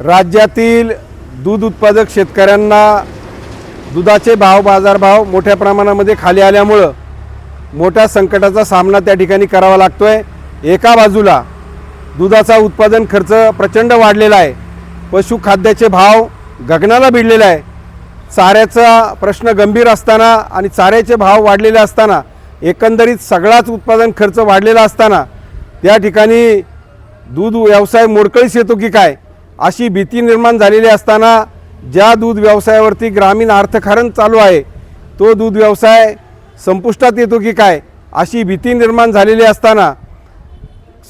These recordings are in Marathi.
राज्यातील दूध उत्पादक शेतकऱ्यांना दुधाचे भाव बाजारभाव मोठ्या प्रमाणामध्ये खाली आल्यामुळं मोठ्या संकटाचा सामना त्या ठिकाणी करावा लागतो आहे एका बाजूला दुधाचा उत्पादन खर्च प्रचंड वाढलेला आहे. पशुखाद्याचे भाव गगनाला भिडलेला आहे. चाऱ्याचा प्रश्न गंभीर असताना आणि चाऱ्याचे भाव वाढलेले असताना एकंदरीत सगळाच उत्पादन खर्च वाढलेला असताना त्या ठिकाणी दूध व्यवसाय मोडकळीस येतो की काय? अशी भीती निर्माण झालेली असताना ज्या दूध व्यवसायावरती ग्रामीण अर्थकारण चालू आहे तो दूध व्यवसाय संपुष्टात येतो की काय अशी भीती निर्माण झालेली असताना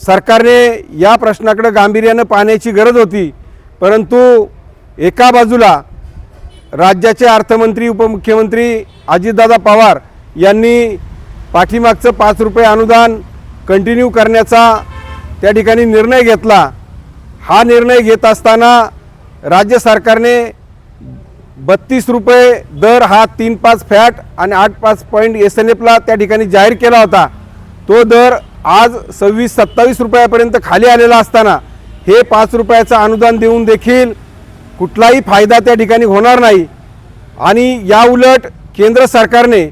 सरकारने या प्रश्नाकडे गांभीर्यानं पाहण्याची गरज होती. परंतु एका बाजूला राज्याचे अर्थमंत्री उपमुख्यमंत्री अजितदादा पवार यांनी पाठीमागचं पाच रुपये अनुदान कंटिन्यू करण्याचा त्या ठिकाणी निर्णय घेतला. हा निर्णय घेत असताना राज्य सरकारने बत्तीस रुपये दर हा तीन पाच फॅट आणि आठ पाच पॉईंट एस एन एफला त्या ठिकाणी जाहीर केला होता. तो दर आज सव्वीस सत्तावीस रुपयापर्यंत खाली आलेला असताना हे पाच रुपयाचं अनुदान देऊन देखील कुठलाही फायदा त्या ठिकाणी होणार नाही. आणि या उलट केंद्र सरकारने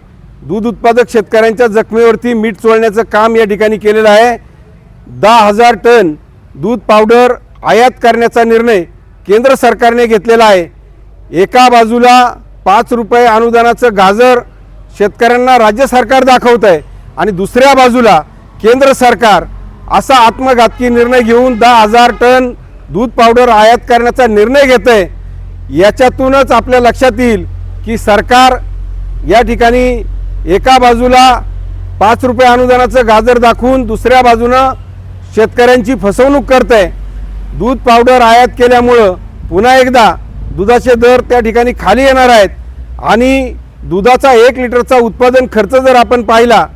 दूध उत्पादक शेतकऱ्यांच्या जखमेवरती मीठ चोळण्याचं काम या ठिकाणी केलेलं आहे. दहा हजार टन दूध पावडर आयात करण्याचा निर्णय केंद्र सरकारने घेतलेला आहे. एका बाजूला पाच रुपये अनुदानाचं गाजर शेतकऱ्यांना राज्य सरकार दाखवत आहे आणि दुसऱ्या बाजूला केंद्र सरकार असा आत्मघातकी निर्णय घेऊन दहा हजार टन दूध पावडर आयात करण्याचा निर्णय घेत आहे. याच्यातूनच आपल्या लक्षात येईल की सरकार या ठिकाणी एका बाजूला पाच रुपये अनुदानाचं गाजर दाखवून दुसऱ्या बाजूनं शेतकऱ्यांची फसवणूक करत आहे. दूध पावडर आयात केल्यामुळं पुन्हा एकदा दुधाचे दर त्या ठिकाणी खाली येणार आहेत. आणि दुधाचा एक लिटरचा उत्पादन खर्च जर आपण पाहिला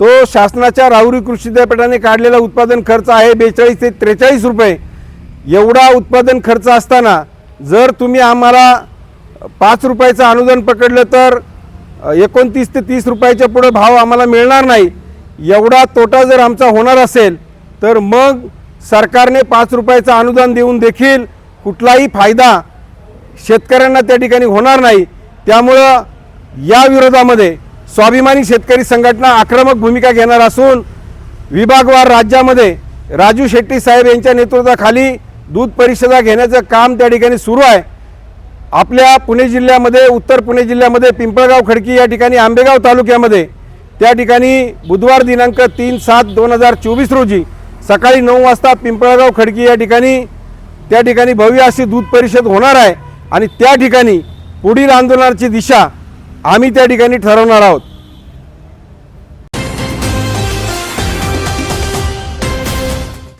तो शासनाच्या राहुरी कृषी विद्यापीठाने काढलेला उत्पादन खर्च आहे बेचाळीस ते त्रेचाळीस रुपये. एवढा उत्पादन खर्च असताना जर तुम्ही आम्हाला पाच रुपयाचं अनुदान पकडलं तर एकोणतीस ते तीस रुपयाच्या पुढे भाव आम्हाला मिळणार नाही. एवढा तोटा जर आमचा होणार असेल तर मग सरकारने पाच रुपयाचं अनुदान देऊन देखील कुठलाही फायदा शेतकऱ्यांना त्या ठिकाणी होणार नाही. त्यामुळं या विरोधामध्ये स्वाभिमानी शेतकरी संघटना आक्रमक भूमिका घेणार असून विभागवार राज्यामध्ये राजू शेट्टी साहेब यांच्या नेतृत्वाखाली दूध परिषदा घेण्याचं काम त्या ठिकाणी सुरू आहे. आपल्या पुणे जिल्ह्यामध्ये उत्तर पुणे जिल्ह्यामध्ये पिंपळगाव खडकी या ठिकाणी आंबेगाव तालुक्यामध्ये त्या ठिकाणी बुधवार दिनांक तीन सात दोन हजार चोवीस रोजी सकाळी नऊ वाजता पिंपळगाव खडकी या ठिकाणी त्या ठिकाणी भव्य अशी दूध परिषद होणार आहे आणि त्या ठिकाणी पुढील आंदोलनाची दिशा आम्ही त्या ठिकाणी ठरवणार आहोत.